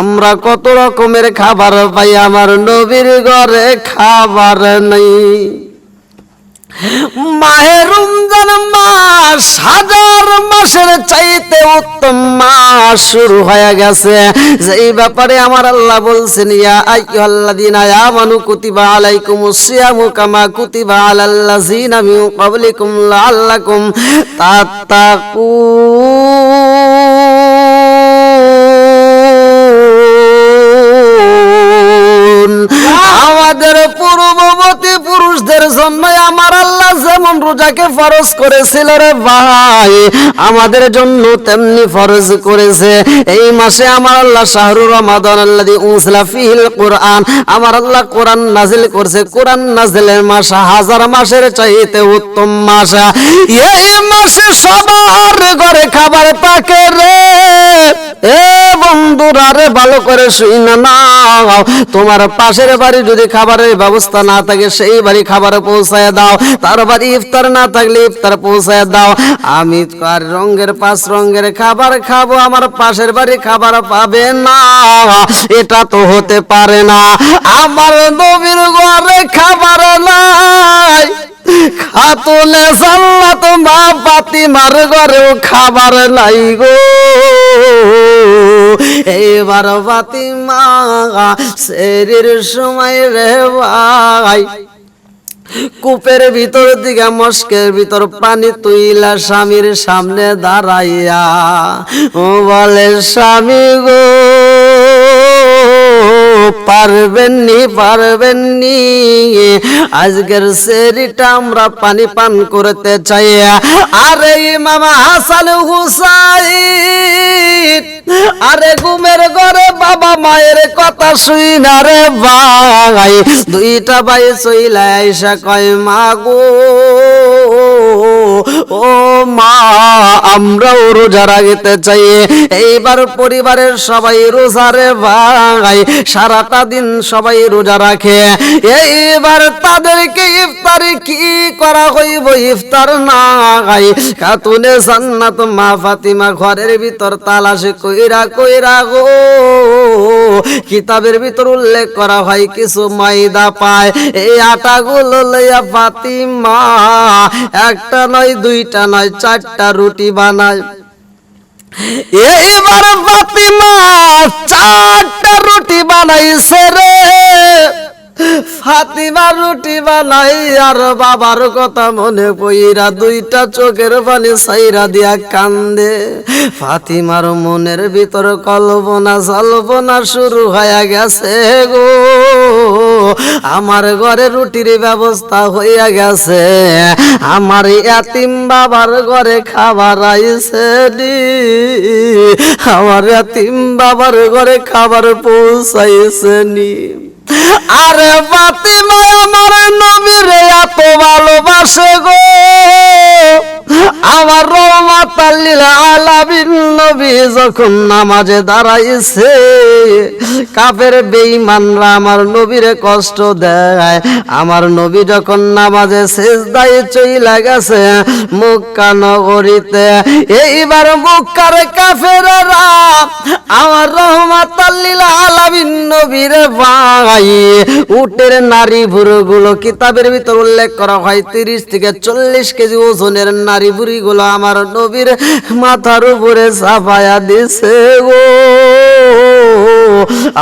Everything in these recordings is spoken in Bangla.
আমরা কত রকমের খাবার পাই আমার নবীর ঘরে খাবার নেই। মাহে রমজান মাস হাজার মাসের চাইতে উত্তম মাস শুরু হয়ে গেছে। যেই ব্যাপারে আমার আল্লাহ বলছেন ইয়া আইয়ুহাল্লাযীনা আমানু কুতিবা আলাইকুমুস সিয়ামু কামা কুতিবা আলাল্লাযীনা মিন ক্বাবলিকুম লাআল্লাকুম তাত্তাকুন। আমাদের পূর্ববর্তী পুরুষদের জন্য আমার আল্লাহ যেমন রোজাকে ফরজ করেছিল রে ভাই, আমাদের জন্য তেমনি ফরজ করেছে। এই মাসে আমার আল্লাহ শাহরুর রমাদান আল্লাদি উনসলা ফিহিল কোরআন। আমার আল্লাহ কোরআন নাজিল করছে। কোরআন নাজিলের মাস হাজার মাসের চাইতে উত্তম মাস। এই মাসে সবার ঘরে খাবার পাকে রে। এ বন্ধুরা রে, ভালো করে শুই না নাও। তোমার পাশের বাড়ি যদি খাবারের ব্যবস্থা না থাকে, সেই বাড়ি খাবার পৌঁছায় দাও। তার বাড়ি ইফতার না থাকলে ইফতার পৌঁছায় দাও। আমি আর রঙের পাঁচ রঙের খাবার খাব, আমার পাশের বাড়ি খাবার পাবে না। এটা তো হতে পারে না। আমার নবীর ঘরে খাবার নাই। খাতুলে সাল্লাত মা পাতিমার ঘরেও খাবার নাই গো। এইবার পাতিমা শরীর সময় রে ভাই। কূপের ভিতর দিকে মস্কের ভিতর পানি তুইলা স্বামীর সামনে দাঁড়াইয়া ও বলে স্বামী গো। পারবেননি পারবেননি। আজকের সেরিটা আমরা পানি পান করতে চাই। আরে মামা হাসান হুসাইন, আরে ঘুমের ঘরে বাবা মায়ের কথা শুই না রে ভাই। দুইটা ভাই চইলা আইসা কয়, মা ও মা, আমরাও রোজা রাখতে চাই। এইবার পরিবারের সবাই রোজা রে ভাই, সারাটা দিন সবাই রোজা রাখে। এইবার তাদেরকে কি করা হইব? ইফতার না খাতুনে জান্নাত, মা ফাতিমা ঘরের ভিতর তালাশে কইরা কইরা গো। কিতাবের ভিতর উল্লেখ করা হয়, কিছু ময়দা পায়। এই আটাগুলো লইয়া ফাতিমা, একটা নয় দুইটা নয় চারটা রুটি বানায় এইবার ফাতিমা চারটা রুটি বানাইছে রে। ফাতিমা রুটি বানাই, আর বাবার কথা মনে পইরা দুইটা চোখের পানি সাইরা দিয়া কান্দে। ফাতিমার মনের ভিতর কল্পনা জল্পনা শুরু হয়ে গেছে গো। আমার ঘরে রুটির ব্যবস্থা হইয়া গেছে। আমার এতিম বাবার ঘরে খাবার আইছে আমার এতিম বাবার ঘরে খাবার পৌঁছাইছে নি। আরে ফাতিমা আমার নবীর এত ভালোবাসে গো। আমার রহমাতাল্লিল নবী যখন নামাজে দাঁড়াইছে, কাফের বেঈমানরা আমার নবীরে কষ্ট দেয়। আমার নবী যখন নামাজে সেজদায় চইলা গেছে মক্কা নগরীতে, এইবার মক্কার কাফেররা আমার রহমাতাল্লিল আলামিন নবীরে ভাই। উটের নারী ভুরুগুলো কিতাবের ভিতর উল্লেখ করা হয়, তিরিশ থেকে চল্লিশ কেজি ওজনের নারী বুড়িগুলো আমার নবীর মাথার উপরে চাপায়া দিছে গো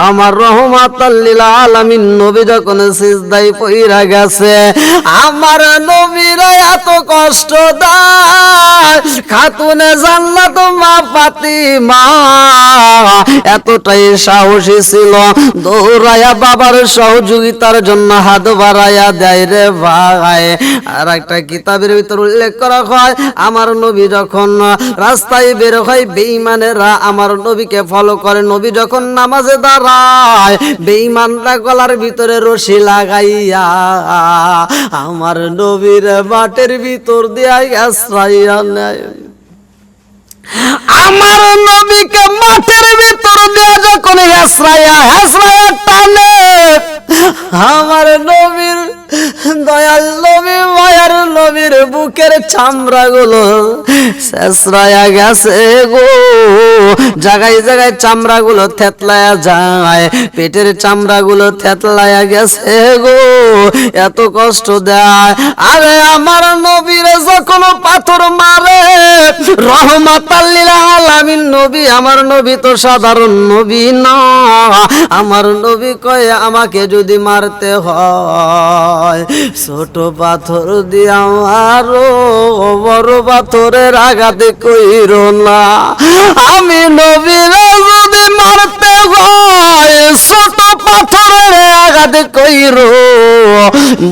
আমার রহমাতাল্লিল আলামিন নবী যখন সিজদাই পইরা গেছে, আমার নবীর এত কষ্ট দেয়। খাতুনে জান্নাত মা ফাতিমা এতটাই সাহসী ছিল দৌড়ায়া বাবার সহযোগিতার জন্য হাত বাড়াইয়া দেয় রে ভাই। আর একটা কিতাবের ভিতর উল্লেখ করা হয়, আমার নবী যখন রাস্তায় বের হয়, বেঈমানেরা আমার নবীকে ফলো করে। নবী যখন নামাজে দাঁড়ায়, বেঈমানরা গলার ভিতরে রশি লাগাইয়া, আমার নবীর বাটের ভিতর দিয়া আশ্রয় নেয়। আমার নবীকে মাঠের ভিতর দিয়ে যখন হেসরাইয়া হেসরাইয়া টানে, আমার নবীর দয়াল নবী, মায়ার নবীর বুকের চামড়া গুলো শেষরায়া গেছে গো। জায়গায় জায়গায় চামড়া গুলো থেতলায়া যায়, পেটের চামড়া গুলো থেতলায়া গেছে গো। এত কষ্ট দেয়। আরে আমার নবীর যখন পাথর মারে রহমাতাল্লিল আলামিন, নবী আমার নবী তো সাধারণ নবী না। আমার নবী কয়ে আমাকে যদি মারতে হয় ছোট পাথর দিয়ে আমারও বড় পাথরের আঘাতে কইর না। আমি নবীরা যদি মারতে হয়, ছোট পাথরের আঘাতে কইর।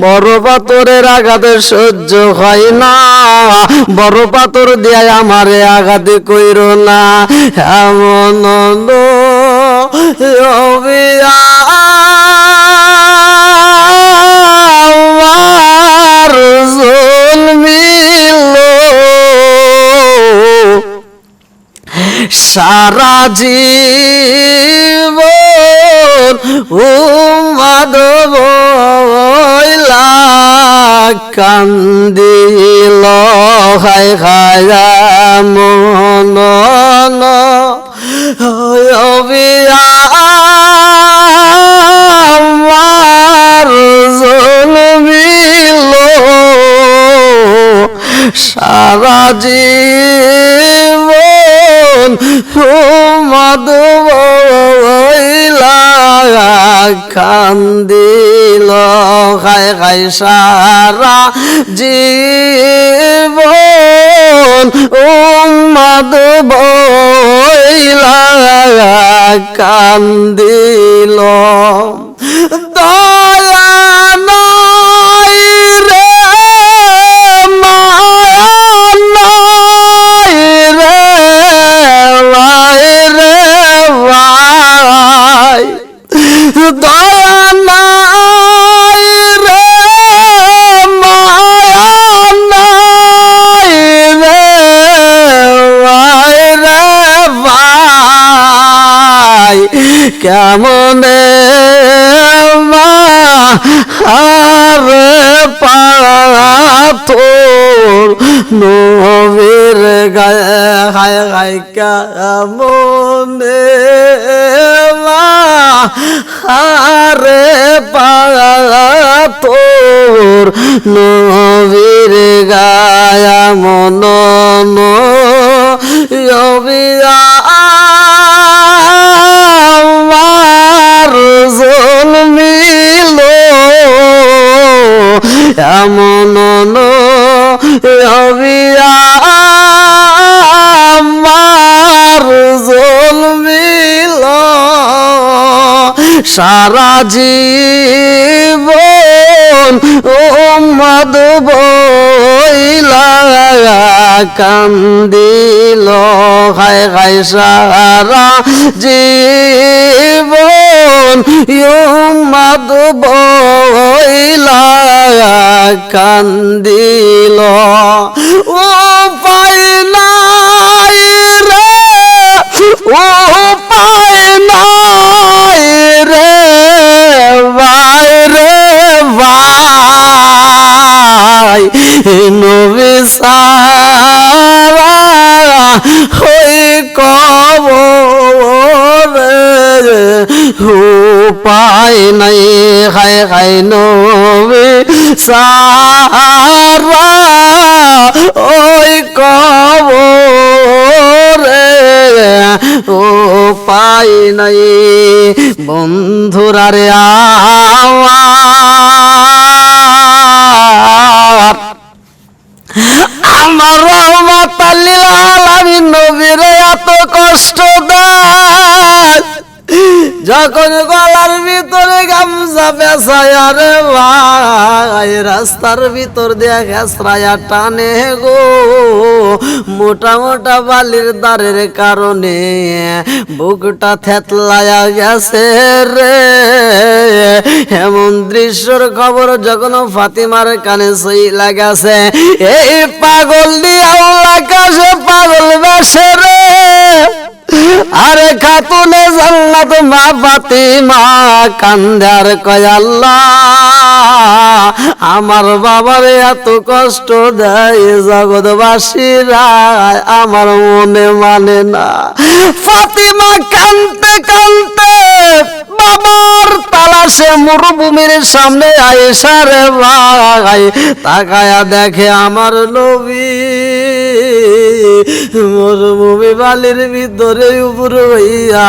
বড় পাথরের আঘাতে সহ্য হয় না। বড় পাথর দিয়ে আমারে আঘাতে কইর না। এমন আমার জন্মিল সারা জীবন ও মাধব কান্দিল। খাই খায়া মন আমার জন্মিল সারা জীবন মধুবইলা কান্দিল। খাই খাই সারা জীবন ও মধুবইলা কান্দিল। দয়া কেমনে আরে পাথর নবীর গায়ে হায় হায় কেমনে আরে পাথর নবীর গায়া মন সারা জীবন ও মধুব কান্দিল। খাই খাই সারা জীবন মধুব কান্দিল। ও পাই নাই ও উপায় নাই। খাই খাই নবী সারা ওই কবরে উপায় নাই। বন্ধুরারে আমার আমার রহমত আলামিন নবীরে এত কষ্ট দেয়। যখন রাস্তার ভিতর দিয়ে ঘেসরায়া টানে গো। মোটা মোটা বালির দ্বারের কারণে বুকটা থেতলায়া গেছে রে। এমন দৃশ্যর খবর যখন ফাতিমার কানে সই লাগাছে এই পাগল দিয়ে আল্লাহ কাছে পাগল বেসে রে। আরে খাতুনে জান্নাত মা ফাতিমা, কান্দার কয় আল্লাহ, আমার বাবারে এত কষ্ট দেয় জগৎবাসীরা, আমার মনে মানে না। ফাতিমা কানতে কানতে বাবার তালাশে মরুভূমির সামনে আয়েশা রে ভাই, তাকায়া দেখে আমার নবী, মরুভূমি বালির ভিতরে উপরে হইয়া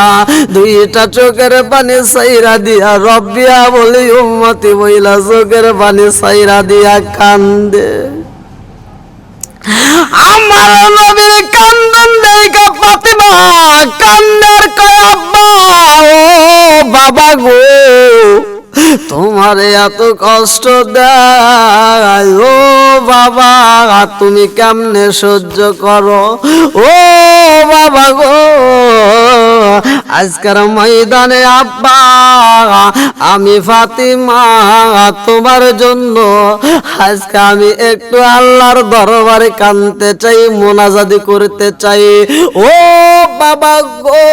দুইটা চোখের পানি সাইরা দিয়া রব্বিয়া বলি উম্মতি বইলা চোখের পানি সাইরা দিয়া কান্দে। আমার নবীর কান্দন দেখা ফাতিমা কান্দার কয় আব্বা, ও বাবা গো। তোমার এত কষ্ট দেয়। ও বাবা, তুমি কেমনে সহ্য করো? ও বাবা গো, আজকের ময়দানে আব্বা, আমি ফাতিমা, তোমার জন্য আজকে আমি একটু আল্লাহর দরবারে কানতে চাই মোনাজাদি করতে চাই। ও বাবা গো।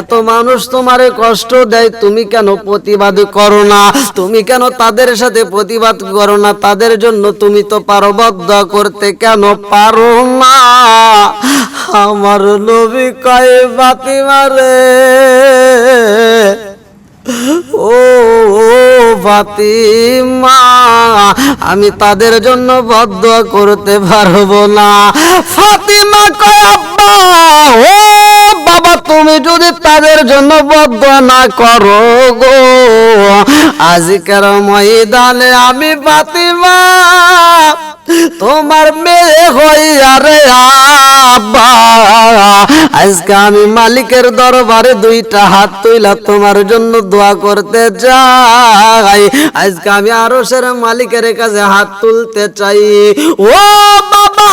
এত মানুষ তোমারে কষ্ট দেয়, তুমি কেন প্রতিবাদ করো না? তুমি কেন তাদের সাথে প্রতিবাদ করো না? তাদের জন্য তুমি তো পারবদ্ধ করতে কেন পারো না? আমার নবী কয় বাতিমারে ও ও ফাতিমা আমি তাদের জন্য বদ্ধ করতে পারব না। ফাতিমা কয় আব্বা ও বাবা, তুমি যদি তাদের জন্য বদ্ধ না করো গো, আজকের ময়দানে আমি ফাতিমা তোমার মেয়ে হইয়া রে আব্বা। আজকে আমি মালিকের দরবারে দুইটা হাত তুইলা তোমার জন্য দোয়া করতে চাই। আজকে আমি আরশের মালিকের কাছে হাত তুলতে চাই। ও বাবা,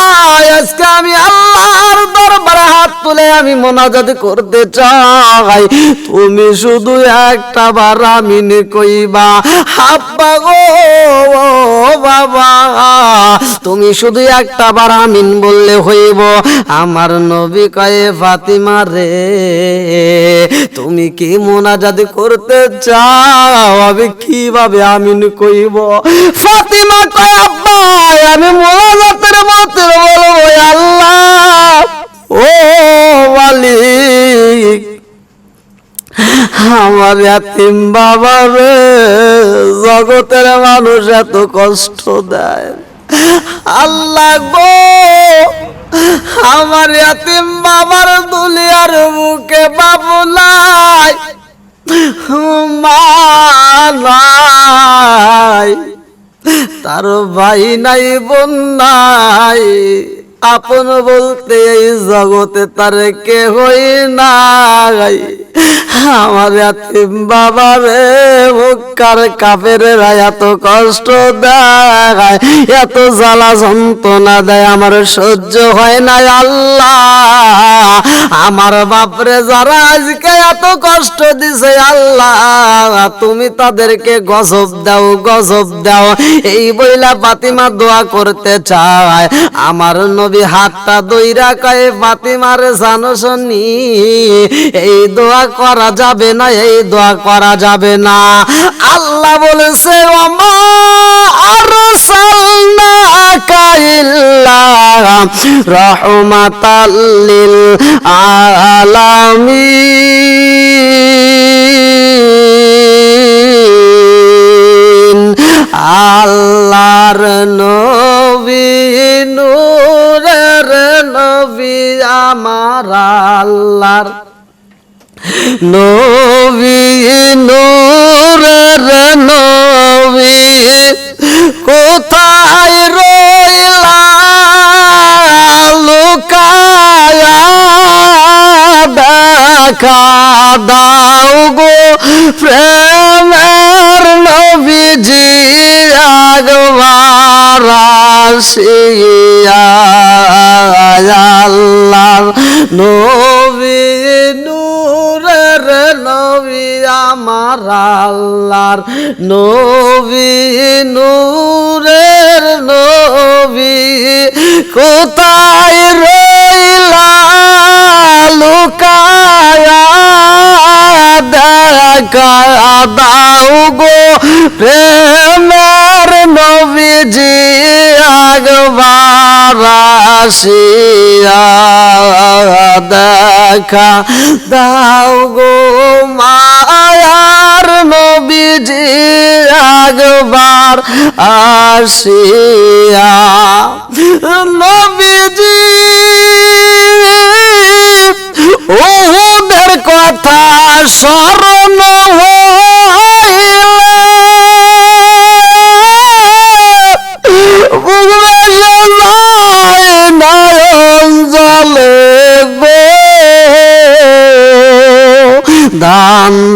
আজকে আমি আল্লাহর দরবারে হাত তুলে আমি মোনাজাত করতে চাই। তুমি শুধু একটা বার আমিন কইবা, হাব্বা গো বাবা। তুমি শুধু একটা বার আমিন বললে হইব, আমার নবী কয়ে ফাতিমা রে। তুমি কি মোনাজাত করতে চাও? আমি কীভাবে আমিন কইব? ফাতিমা কয়, আব্বা, আমি মোনাজাতের মতে বলব আল্লাহ। ও মালিক, আমার এতিম বাবা রে, জগতের মানুষ এত কষ্ট দেয়। আল্লাহ গো, আমার এতিম বাবার দুলিয়ার মুখে বাবু নাই, মা নাই, তার ভাই নাই, বোন নাই। আপন বলতে এই জগতে তার কে হই নাই। আমার এতিম বাবারে মুখার কাপের এত কষ্ট দেয়, এত জ্বালা যন্ত্রণা দেয়, আমার সহ্য হয় না আল্লাহ। আমার বাপরে যারা আজকে এত কষ্ট দিছে আল্লাহ, তুমি তাদেরকে গজব দাও গজব দাও। এই বইলা ফাতিমা দোয়া করতে চায়, আমার নবী হাতটা দইরা কয়ে, ফাতিমার জানো এই দোয়া করা যাবে না, এই দোয়া করা যাবে না। আল্লাহ বলেছে, ওমা আরসালনাকা ইল্লা রাহমাতাল লিল আলামিন। আল্লাহর নবী নবী, নূরের নবী, কোথায় রইলা লুকায়া দেখা দাও গো প্রেমের নবীজি আগবার আসিয়া আল্লাহর নবী রে নবী আমার আল্লাহর নবী, নূরের নবী, কোথায় রইলা লুকায়া? দেখা দাও গো প্রেমের নবীজি আগবার আসিয়া। দেখা দাও গো মায়ার নবীজি আগবার আসিয়া। নবীজি ওদের কথা স্মরণ দান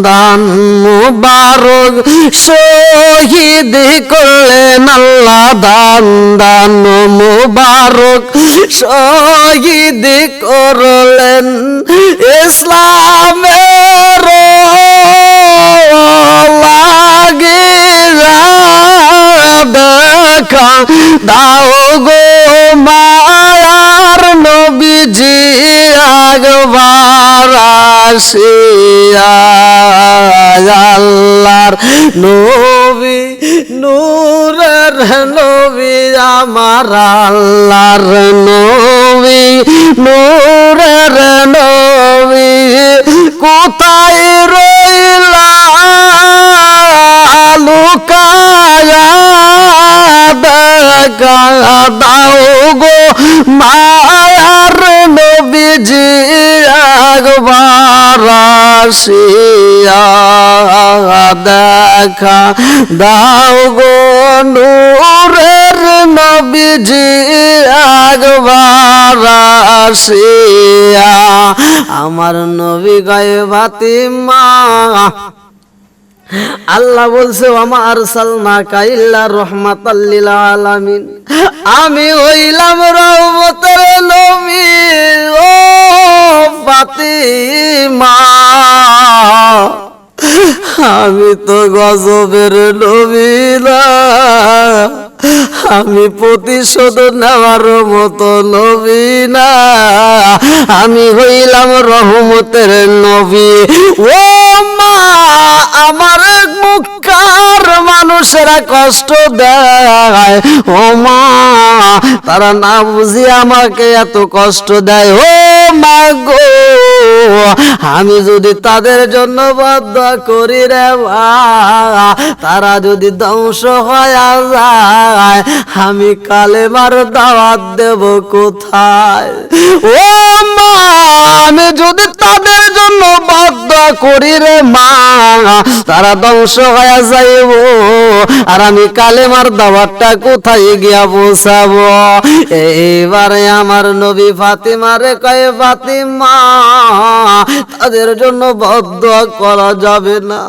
দান মুবারক শহীদ করলেন আল্লাহ দান দান মুবারক শহীদ করলেন ইসলামের লাগে দেখা দাও গো মায়ার নবীজি আগবার আল্লাহর নবী, নূরের নবী, আমার আল্লাহর নবী, নূরের নবী, কোথায় রইলা? লুকায়া দেখা আসিয়া দেখা দাও গো নূরের নবীজি একবার আসিয়া। আমার নবী গায়ে বাতিমা আল্লাহ বলছে আমার সালমা কাইল্লা রহমাতাল্লিল আলামিন। আমি হইলাম রহমতের নবী, ও ফাতিমা। আমি তো গজবের নবী না। আমি প্রতিশোধ নেওয়ার মতো নবী না। আমি হইলাম রহমতের মানুষেরা কষ্ট দেয়। ও মা, তারা না বুঝি আমাকে এত কষ্ট দেয়। ও মা গো আমি যদি তাদের জন্য বদ্ধ করি রে মা, তারা যদি ধ্বংস হয়ে যায় আমি কালেমার দাওয়াত দেব কোথায়? ও আমি যদি তাদের জন্য বাধ্য করি রে মা তারা ধ্বংস হয়ে যাইব আর আমি কালেমার দাওয়াতটা কোথায় গিয়া বসাবো এইবারে আমার নবী ফাতিমারে কয়ে ফাতিমা তাদের জন্য বদ্ধ করা যাবে না।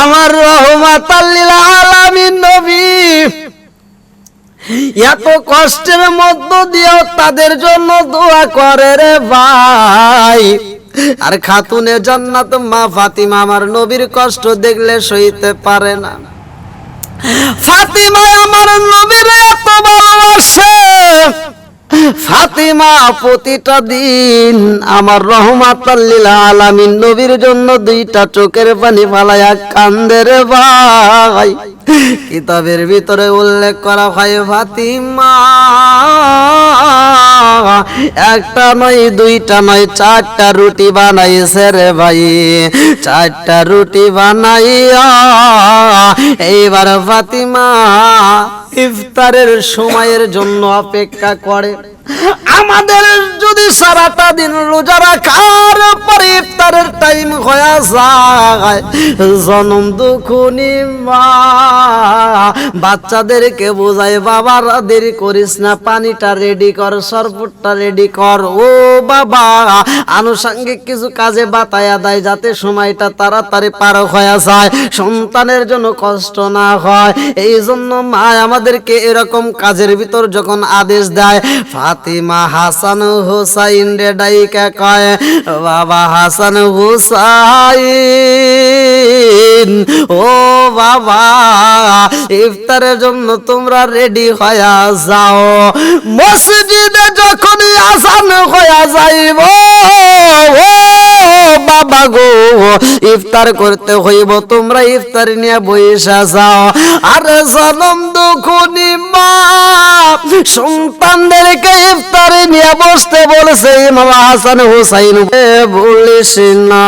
আমার রহমাত এত কষ্টের মধ্য দিয়েও তাদের জন্য দোয়া করে রে ভাই। আর খাতুনে জান্নাত, মা ফাতিমা আমার নবীর কষ্ট দেখলে সইতে পারে না। ফাতিমা আমার নবীর এত ভালোবাসে। ফাতিমা, প্রতিটা দিন আমার রহমাত আলামিন, নবীর জন্য দুইটা চোখের পানি ফালাইয়া কান্দে রে ভাই। কিতাবের ভিতরে উল্লেখ করা হয়, ফাতিমা, একটা নয়, দুইটা নয়, চারটা রুটি বানাইছে রে ভাই। চারটা রুটি বানাইয়া এইবার ফাতিমা ইফতারের সময়ের জন্য অপেক্ষা করে। আমাদের যদি সারাটা দিন রোজা রাখার পরে ইফতারের টাইম হয়ে যায়, জনম দুখুনি মা। বাচ্চাদেরকে বোঝায় বাবারা দেরি করিস না, পানিটা রেডি কর শরবতটা রেডি কর। ও বাবা, আনুষঙ্গিক কিছু কাজে বাতায়া দেয় যাতে সময়টা তাড়াতাড়ি পার হয়ে যায়। সন্তানের জন্য কষ্ট না হয় এই জন্য মা আমাদেরকে এরকম কাজের ভিতর যখন আদেশ দেয় ফাতিমা হাসান হুসাইন রে ডাইকা কয়, বাবা হাসান হুসাইন, ও বাবা, ইফতারের জন্য তোমরা রেডি হয়ে যাও। মসজিদে যখনই আসান হয়ে যাইব, ও ইফতার করতে হইব, তোমরা ইফতার নিয়ে বইসা যাও। আরে জনম দুখুনি মা, সন্তানদেরকে ইফতারে নিয়ে বসতে বলেছে ইমাম হাসান হুসাইন। বলিস না,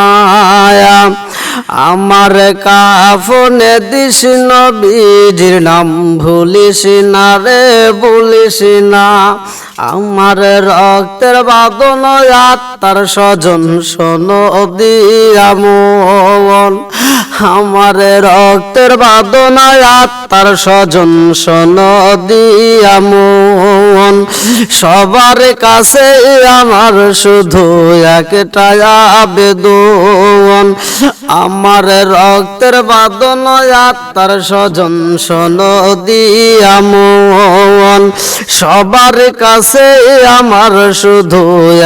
আমার কাফনে দিস নবীজির নাম ভুলিস না রে, বলিস না। আমার রক্তের বাদন আত্মার স্বজন শোনো দিয়ামন আমার রক্তের বাদনায় আত্মার স্বজন শোন দিয়ামন সবার কাছে আমার শুধু একটা আবেদন। আমার রক্তের বাদন আত্মার স্বজন শোন দিয়ামন সবার কাছে আমার শুধু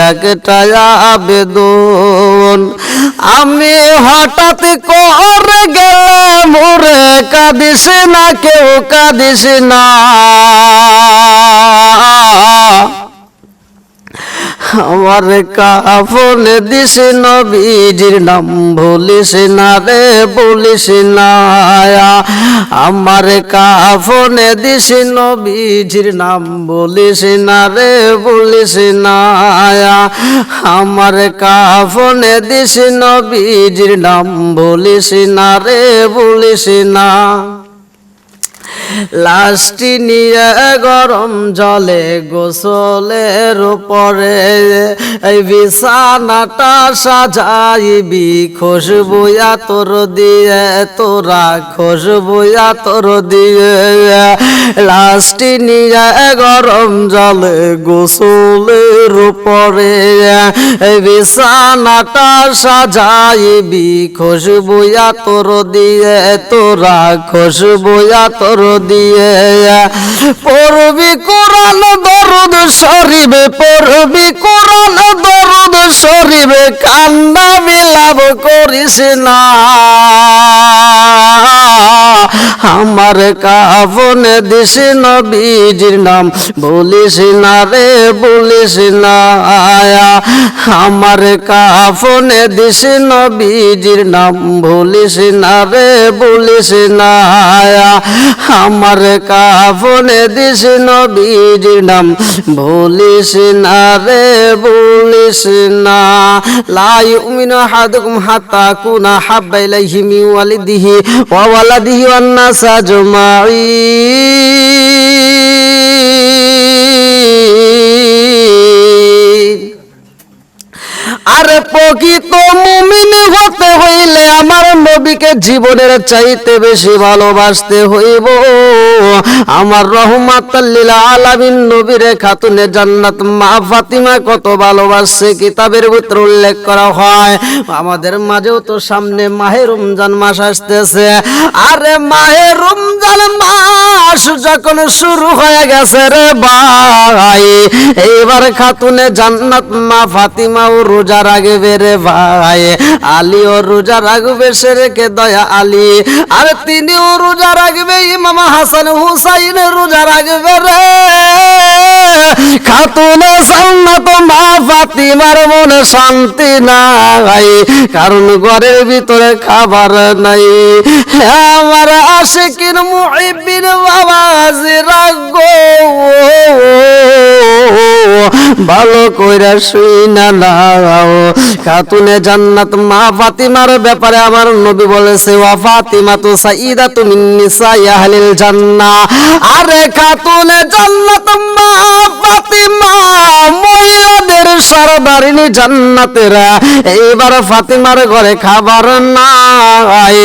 একটা আবেদন। আমি হঠাৎ করে গেলাম ওরে কাঁদিস না কেউ কাঁদিস না। আমার কাফনে দিস নবীজির নাম ভুলিস না রে বলিস না আমার কাফনে দিস নবীজির নাম বলিস না রে বলিস না আমার কাফনে দিস নবীজির নাম বলিস না রে বলিস না। লাশটি নিয়ে গরম জলে গোসলের উপরে এই বিছানাটা সাজাইবি খুশবুয়া তোর দিয়ে, তোরা খুশবুয়া তোর দিয়ে। লাশটি নিয়ে গরম জলে গোসলের এই বিছানাটা সাজাইবি খুশবুয়া তোর দিয়ে, তোরা খুশবুয়া তোর দিয়ে। পড়বি কোরআন দরুদ শরীফে, পড়বি কোরআন দরুদ শরীফে, কান্না বিলাপ করিস না। আমার কাফনে দিস নবীজির নাম। বলিস না রে, বলিস না আয়া। আমার কাফনে দিস নবীজির নাম। বলিস না রে, বলিস না আয়া। আমার কাফনে দিস নবীজির নাম। বলিস না রে, বলিস না। লা ইউমিনু আহাদুকুম হাত্তা কুনা হাব্বা ইলাইহি ওয়ালিদিহি ওয়া ওয়ালাদিহি ওয়ান নাস প্রকৃত মুমিন হতে হইলে আমার নবীকে জীবনের চাইতে বেশি ভালোবাসতে হইব। আমার রহমাতাল্লিল আলামিন নবীর খাতুনে জান্নাত মা ফাতিমা কত ভালোবাসছে, কিতাবের ভিতর উল্লেখ করা হয়। আমাদের মাঝেও তো সামনে মাহে রমজান মাস আসতেছে। আরে মাহে রমজান মাস যখন শুরু হয়ে গেছে রে ভাই, এইবার খাতুনে জান্নাত মা ফাতিমা ও রোজা রাখবে ভাই। আলী ও রোজা রাখবে সে রেখে দয়া আলী। আর তিনিও রোজা রাখবে ইমাম হাসান হুসাইন রোজা রাখবে রে। খাতুনে মা ফাতিমার মনে শান্তি নাই। কারণ ঘরের ভিতরে খাবার নাই। আমার আশিকিন মুহিবিন বাবা রাখব ভালো কইরা শুই না নাও। খাতুনে জান্নাত, মা ফাতিমার ব্যাপারে আমার নবী বলেছে, ওয়া ফাতিমা তো সাইদা তুমি নিসা আহলিল জান্নাহ। আরে খাতুনে জান্নাত, মা ফাতিমা মহিলাদের সরদারিনী জান্নাতেরা, এইবার ফাতিমার ঘরে খাবার নাই।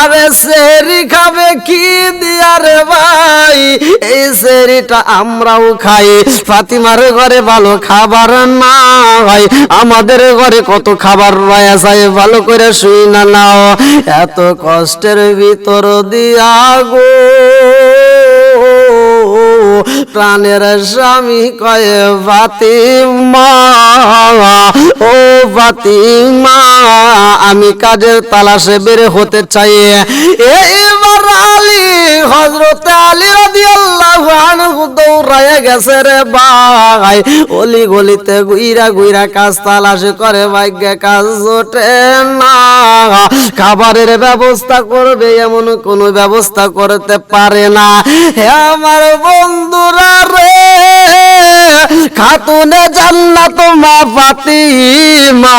আরে সেরি খাবে কি দিয়া রে ভাই? এই সেরিটা আমরাও খাই। ফাতিমার ঘরে ভালো খাবার নাই। আমাদের ঘরে কত খাবার রয়ে যায়, ভালো করে শুই না নাও। এত কষ্টের ভিতর দিয়া গো। প্রাণের স্বামী কয়ে বাতি মা ও ফাতিমা, আমি কাজের তালাশে বের হতে চাই। এইবার আলী হজরত আলী রাদিয়াল্লাহু আনহু দৌড়ায় গেছে রে ভাই। অলি গলিতে গুইরা গুইরা কাজ তালাশ করে, ভাগ্যে কাজ জোটে না। খাবারের ব্যবস্থা করবে, এমন কোনো ব্যবস্থা করতে পারে না। হে আমার বন্ধুরা রে, খাতুনে জান্নাত মা ফাতিমা,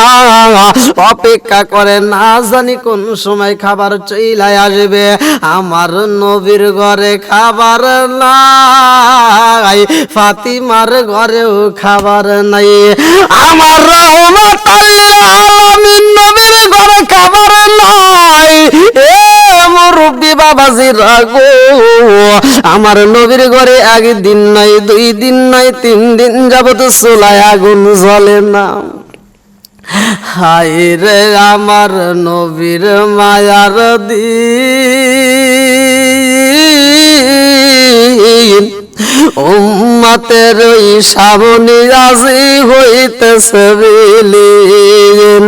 অপেক্ষা করে না জানি কোন সময় খাবার চইলাই আসবে। আমার নবীর ঘরে খাবার নাই, ফাতিমার ঘরেও খাবার নাই। আমার আলামিন নবীর ঘরে খাবার নাই। এ আমার নবীর ঘরে একদিন নাই, দুই দিন নাই, তিন দিন যাবত চুলায় আগুন জ্বলে না। হায় রে আমার নবীর মায়ার দিন। উম্মাতের ওই সামনে রাজি হইতেছে বিলীন।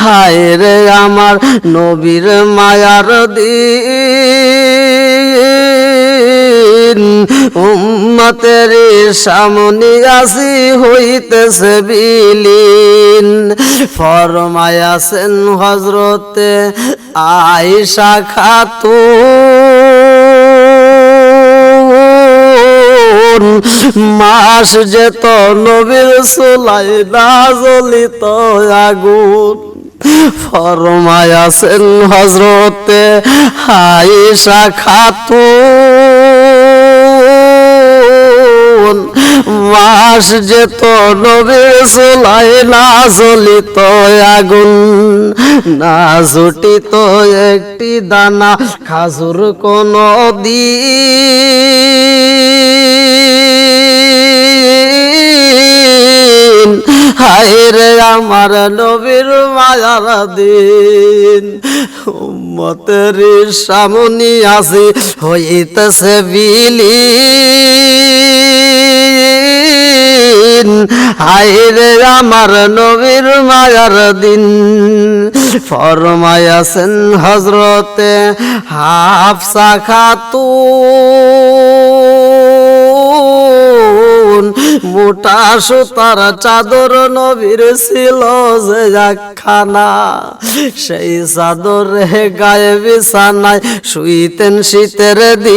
হায় রে আমার নবীর মায়ার দিন। উম্মতের সামনে আসি হইতেছে বিলীন। ফরমায়াছেন হজরতে আয়সা খাতুন। মাস যেত নবীর সোলাই না জ্বলিত আগুন। ফরমায়াছেন হজরতে আয়েশা খাতুন। মাস যেত নবীর সোলাই না জ্বলিত আগুন। না জুটিত একটি দানা, খাজুর কোন দিন। হায় রে আমার নবীর মায়ার দিন। উম্মতের সামনি আসি, হইতেছে বিলি হায় রে আমার নবীর মায়ার দিন। ফরমায়াছেন হজরতে হাফসা খাতুন। মোটা সুতার চাদর নবীর ছিল যে একখানা। সেই চাদর গায়ে বিছানায় শুইতেন শীতের দিন।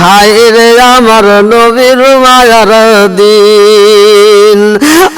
হায় রে আমার নবীর মায়ার দিন।